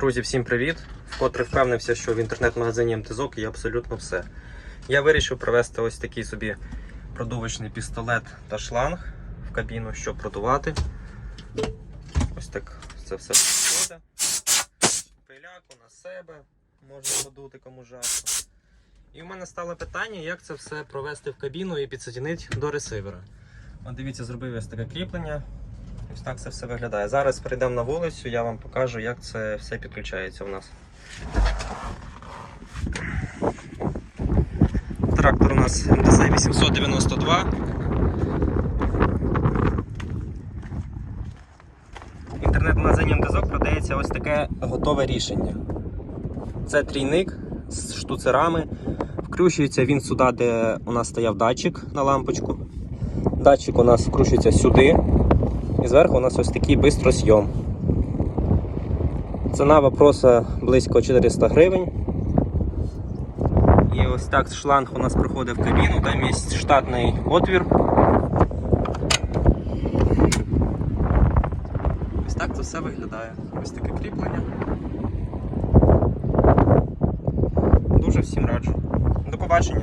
Друзі, всім привіт! Вкотре впевнився, що в інтернет-магазині МТЗОК є абсолютно все. Я вирішив привезти ось такий собі продувочний пістолет та шланг в кабіну, щоб продувати. Ось так це все виходить. Пиляку на себе можна подути кому жарко. І в мене стало питання, як це все провести в кабіну і підсоединити до ресивера. От дивіться, зробив ось таке кріплення. Ось так це все виглядає. Зараз перейдемо на вулицю, я вам покажу, як це все підключається у нас. Трактор у нас МТЗ 892. Інтернет-магазині МТЗОК продається ось таке готове рішення. Це трійник з штуцерами. Вкручується він сюди, де у нас стояв датчик на лампочку. Датчик у нас вкручується сюди. І зверху у нас ось такий бистросйом. Ціна вопроса близько 400 гривень. І ось так шланг у нас проходить в кабіну, там є штатний отвір. Ось так це все виглядає. Ось таке кріплення. Дуже всім раджу. До побачення.